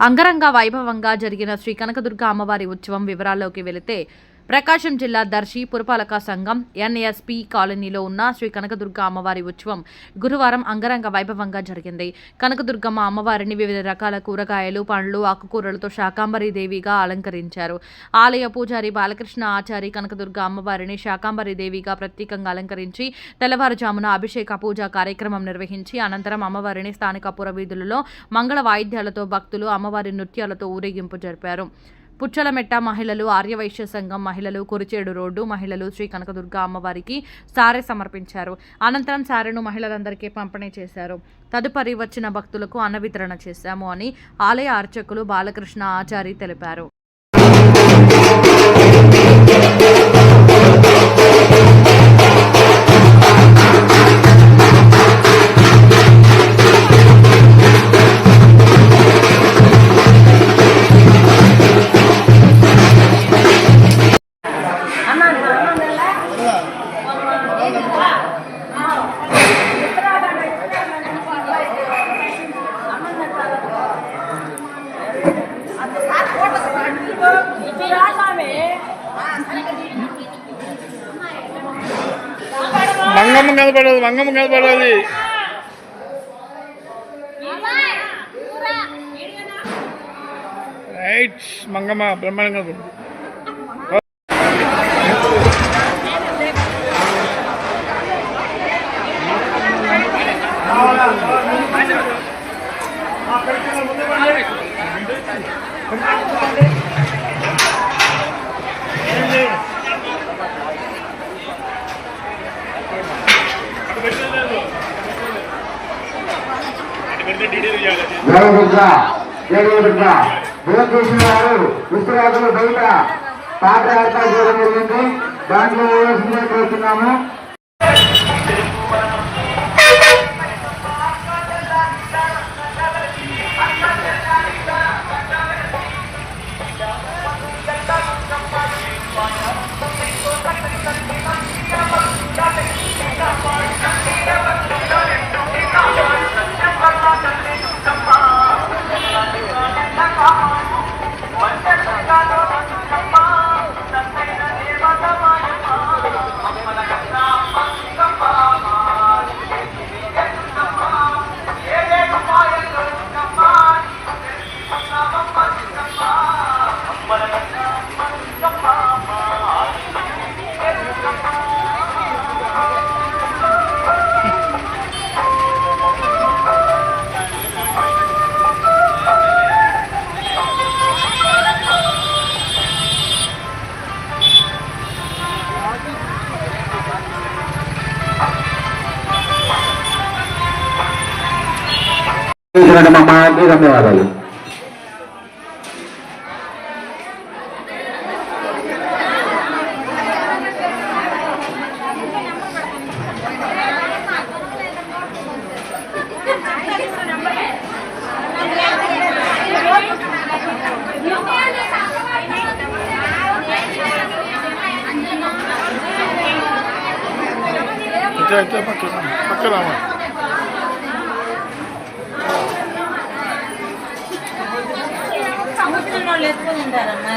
అంగరంగ వైభవంగా జరిగిన శ్రీ కనకదుర్గ అమ్మవారి ఉత్సవం వివరాల్లోకి వెళితే ప్రకాశం జిల్లా దర్శి పురపాలక సంఘం ఎన్ఎస్పి కాలనీలో ఉన్న శ్రీ కనకదుర్గ అమ్మవారి ఉత్సవం గురువారం అంగరంగ వైభవంగా జరిగింది. కనకదుర్గమ్మ అమ్మవారిని వివిధ రకాల కూరగాయలు పండ్లు ఆకుకూరలతో శాకాంబరి దేవిగా అలంకరించారు. ఆలయ పూజారి బాలకృష్ణ ఆచారి కనకదుర్గ అమ్మవారిని శాకాంబరి దేవిగా ప్రత్యేకంగా అలంకరించి తెల్లవారుజామున అభిషేక పూజా కార్యక్రమం నిర్వహించి అనంతరం అమ్మవారిని స్థానిక పురవీధులలో మంగళ వాయిద్యాలతో భక్తులు అమ్మవారి నృత్యాలతో ఊరేగింపు జరిపారు. పుచ్చలమెట్ట మహిళలు ఆర్యవైశ్య సంఘం మహిళలు కురిచేడు రోడ్డు మహిళలు శ్రీ కనకదుర్గ అమ్మవారికి సారె సమర్పించారు. అనంతరం సారెను మహిళలందరికీ పంపిణీ చేశారు. తదుపరి వచ్చిన భక్తులకు అన్న వితరణ చేశాము అని ఆలయ అర్చకులు బాలకృష్ణ ఆచారి తెలిపారు. మంగమ్మ కనపడదు మంగమ్మ కనపడాలి రైట్ మంగమ్మ బ్రహ్మాండంగా కనపడదు జయదుర్గ జయదుర్గ భూకేశ్వర గారు విశ్వరాజులు బయట పాదయాత్ర చేయడం జరిగింది. దాంట్లో వేయాల్సిందే కోరుతున్నాము. ನಮ್ಮ ಮಾತಿ ಧನ್ಯವಾದಗಳು Jangan pakai lama, pakai lama. వాళ్ళు ఎత్తుకొని ఉంటారమ్మా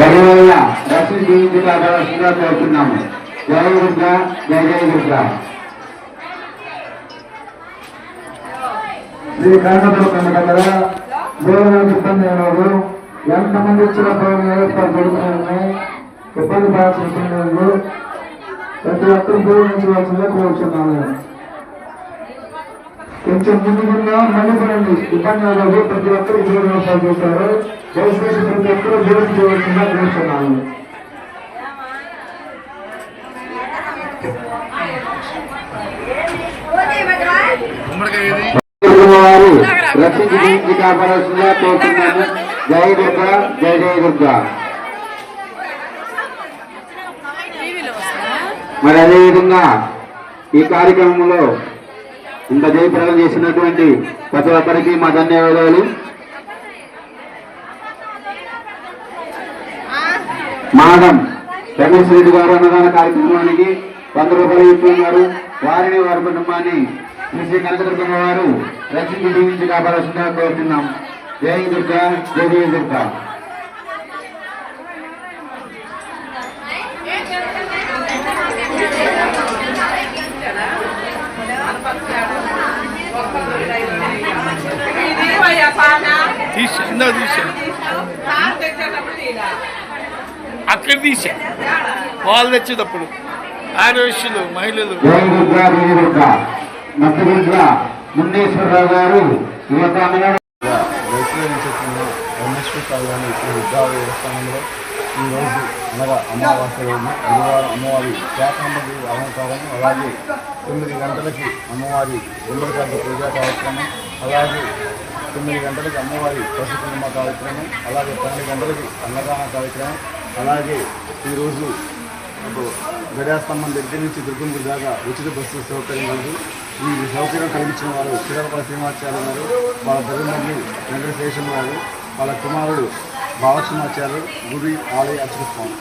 రఘువయ్య దర్శన కోరుతున్నాము జయ దుర్గ జయ జయ దుర్గ శ్రీ కనకదుర్గమ్మ దగ్గర సిబ్బంది ఎంతమంది వచ్చిన ఏర్పాటు జరుగుతున్నాయి ఇబ్బంది పడాల్సిన ప్రతి ఒక్కరు భోజనించవలసిందిగా కోరుతున్నాము కొంచెం ముందుగా మళ్ళీ ఇబ్బంది ప్రతి ఒక్కరు భోజనం ఏర్పాటు చేశారు దయచేసి ప్రతి ఒక్కరు భోజనం చేయవలసిందిగా కోరుతున్నాము వారు రక్షించి కాపాడాల్సిందిగా కోరుతున్నాము జై దుర్గా జై జయ దుర్గా. మరి అదేవిధంగా ఈ కార్యక్రమంలో ఇంత జయప్రదం చేసినటువంటి ప్రతి ఒక్కరికి మా ధన్యవాదాలు. మాడం రమేష్ రెడ్డి గారు అన్నదాన కార్యక్రమానికి వంద రూపాయలు ఇస్తున్నారు. వారిని వారి కుటుంబాన్ని శ్రీ శ్రీ కనకదుర్గమ్మ వారు రక్షించి జీవించి కాపాడాల్సిందిగా కోరుతున్నాం. జై దుర్గా జై జయ దుర్గా. తీసా ఇందా తీసా. అక్కడ తీసా. వాళ్ళు తెచ్చేటప్పుడు ఆరోగ్యులు మహిళలు. మున్నేశ్వరరావు గారు యొక్క అన్నగారు రైతులు చెప్తున్న ఎంఎస్పీ కాలని శ్రీ విద్యా దేవస్థానంలో ఈరోజు అనగా అమావాస్య రోజు గురువారం అమ్మవారి శాకంబరి అలంకారం అలాగే తొమ్మిది గంటలకి అమ్మవారి గుండెకాంత పూజా కార్యక్రమం అలాగే తొమ్మిది గంటలకి అమ్మవారి పశు కుటుంబ కార్యక్రమం అలాగే పన్నెండు గంటలకి అన్నదాన కార్యక్రమం అలాగే ఈరోజు ఇప్పుడు గడియాస్తంభం దగ్గర నుంచి దుర్గంపూర్ దాకా ఉచిత బస్సు సౌకర్యం ఉంది. ఈ సౌకర్యం కలిగించిన వారు చిరపల శ్రీనివాచార్య గారు వాళ్ళ ధర్మని వెంకటశేషం గారు వాళ్ళ కుమారుడు బాలకృష్ణాచార్య గుడి ఆలయ అర్చక స్వామి.